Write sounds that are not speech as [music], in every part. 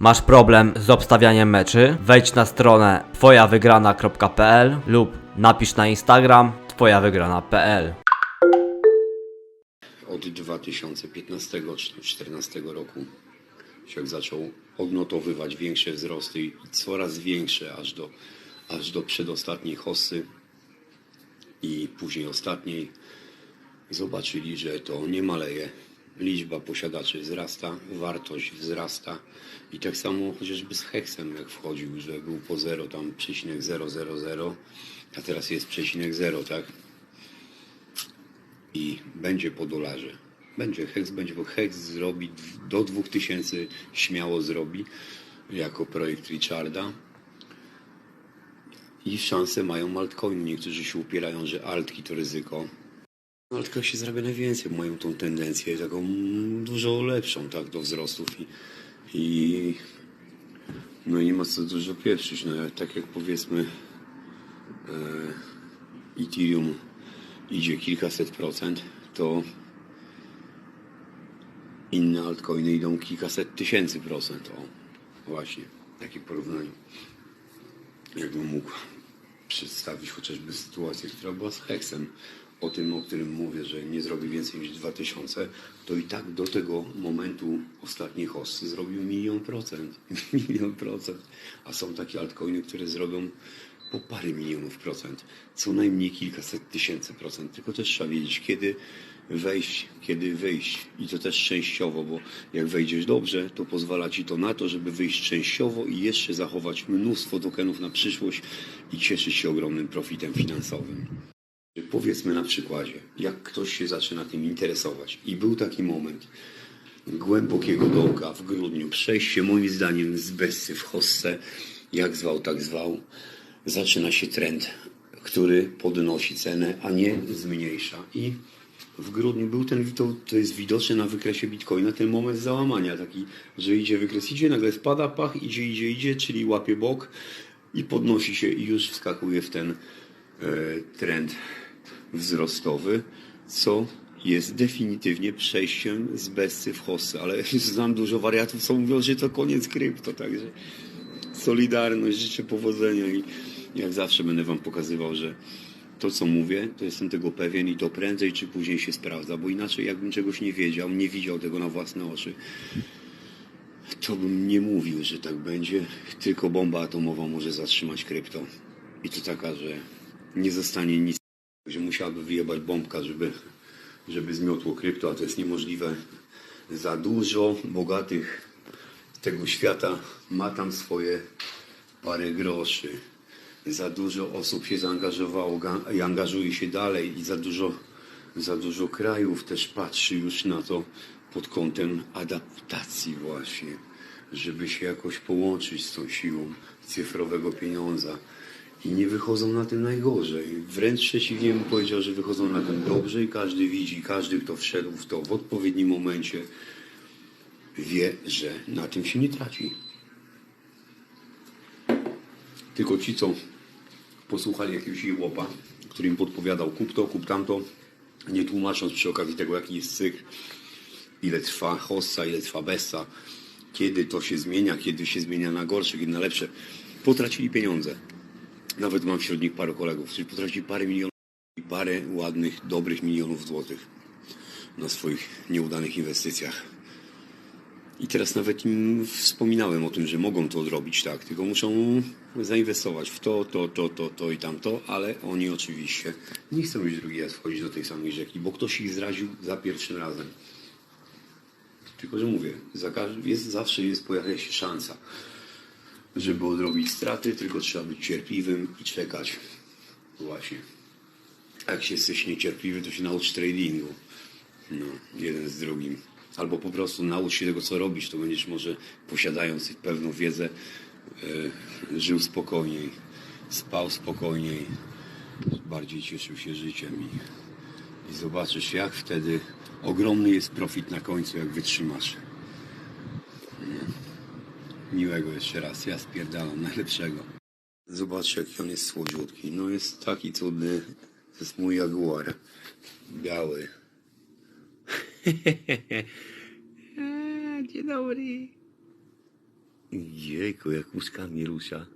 Masz problem z obstawianiem meczy? Wejdź na stronę twojawygrana.pl lub napisz na Instagram twojawygrana.pl od 2015 czy 2014 roku się zaczął odnotowywać większe wzrosty i coraz większe aż do, aż do przedostatniej hossy i później ostatniej zobaczyli, że to nie maleje. Liczba posiadaczy wzrasta, wartość wzrasta i tak samo chociażby z heksem jak wchodził, że był po 0 tam przecinek 000, a teraz jest przecinek 0, tak? i będzie po dolarze. Będzie Hex, będzie, bo Hex zrobi do 2000 śmiało zrobi jako projekt Richarda. I szanse mają altcoiny. Niektórzy się upierają, że altki to ryzyko. Na altkach się zarabia najwięcej, mają tą tendencję taką dużo lepszą tak, do wzrostów i, i no i ma co dużo pieprzyć. No, tak jak powiedzmy e, Ethereum idzie kilkaset procent, to inne altcoiny idą kilkaset tysięcy procent. O, właśnie, takie porównanie. Jakbym mógł przedstawić chociażby sytuację, która była z Hexem, o tym, o którym mówię, że nie zrobi więcej niż 2000, to i tak do tego momentu ostatniej hossy zrobił milion procent. [laughs] milion procent. A są takie altcoiny, które zrobią po parę milionów procent. Co najmniej kilkaset tysięcy procent. Tylko też trzeba wiedzieć, kiedy wejść, kiedy wyjść. I to też częściowo, bo jak wejdziesz dobrze, to pozwala ci to na to, żeby wyjść częściowo i jeszcze zachować mnóstwo tokenów na przyszłość i cieszyć się ogromnym profitem finansowym. Powiedzmy na przykładzie, jak ktoś się zaczyna tym interesować. I był taki moment głębokiego dołka w grudniu, przejście moim zdaniem z Bessy w Hossę, jak zwał, tak zwał, zaczyna się trend, który podnosi cenę, a nie zmniejsza. I w grudniu był ten, to, to jest widoczne na wykresie Bitcoina, ten moment załamania taki, że idzie wykres, idzie, nagle spada, pach, idzie, idzie, idzie, czyli łapie bok i podnosi się i już wskakuje w ten e, trend wzrostowy, co jest definitywnie przejściem z Bessy w Hossę, ale [laughs] znam dużo wariatów, co mówią, że to koniec krypto, także solidarność, życzę powodzenia i jak zawsze będę Wam pokazywał, że to, co mówię, to jestem tego pewien i to prędzej czy później się sprawdza, bo inaczej jakbym czegoś nie wiedział, nie widział tego na własne oczy, to bym nie mówił, że tak będzie. Tylko bomba atomowa może zatrzymać krypto. I to taka, że nie zostanie nic, że musiałaby wyjebać bombka, żeby, żeby zmiotło krypto, a to jest niemożliwe. Za dużo bogatych tego świata ma tam swoje parę groszy. Za dużo osób się zaangażowało ga- i angażuje się dalej i za dużo, za dużo krajów też patrzy już na to pod kątem adaptacji właśnie, żeby się jakoś połączyć z tą siłą cyfrowego pieniądza. I nie wychodzą na tym najgorzej. Wręcz przeciwnie bym powiedział, że wychodzą na tym dobrze i każdy widzi, każdy kto wszedł w to w odpowiednim momencie wie, że na tym się nie traci. Tylko ci, co posłuchali jakiegoś jełopa, który im podpowiadał kup to, kup tamto, nie tłumacząc przy okazji tego, jaki jest cykl, ile trwa hossa, ile trwa bessa, kiedy to się zmienia, kiedy się zmienia na gorsze, kiedy na lepsze, potracili pieniądze. Nawet mam wśród nich paru kolegów, którzy potracili parę milionów i parę ładnych, dobrych milionów złotych na swoich nieudanych inwestycjach. I teraz nawet im wspominałem o tym, że mogą to zrobić, tak, tylko muszą zainwestować w to, to, to, to, to i tamto, ale oni oczywiście nie chcą już drugi raz wchodzić do tej samej rzeki, bo ktoś ich zraził za pierwszym razem. Tylko, że mówię, jest, zawsze jest, pojawia się szansa, żeby odrobić straty, tylko trzeba być cierpliwym i czekać. Właśnie. Jak się jesteś niecierpliwy, to się naucz tradingu. No, jeden z drugim. Albo po prostu naucz się tego, co robisz, to będziesz może posiadając pewną wiedzę, e, żył spokojniej, spał spokojniej, bardziej cieszył się życiem i, i zobaczysz, jak wtedy ogromny jest profit na końcu, jak wytrzymasz. No. Miłego jeszcze raz, ja spierdalam, najlepszego. Zobacz, jaki on jest słodziutki. No jest taki cudny. To jest mój jaguar. Biały. [laughs] Dzień dobry. Jejku, jak łuskami rusza.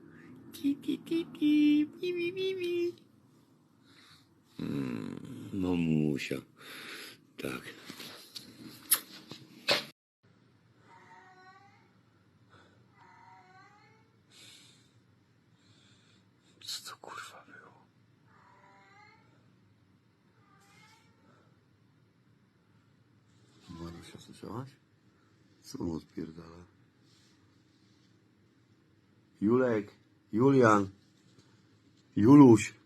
Ti, ti, ti, ti, pi, pi, pi. Mm, Mamusia. Tak. Co to kurwa było? Marusia, słyszałaś? Co on odpierdala? Julek, Julian, Juluś.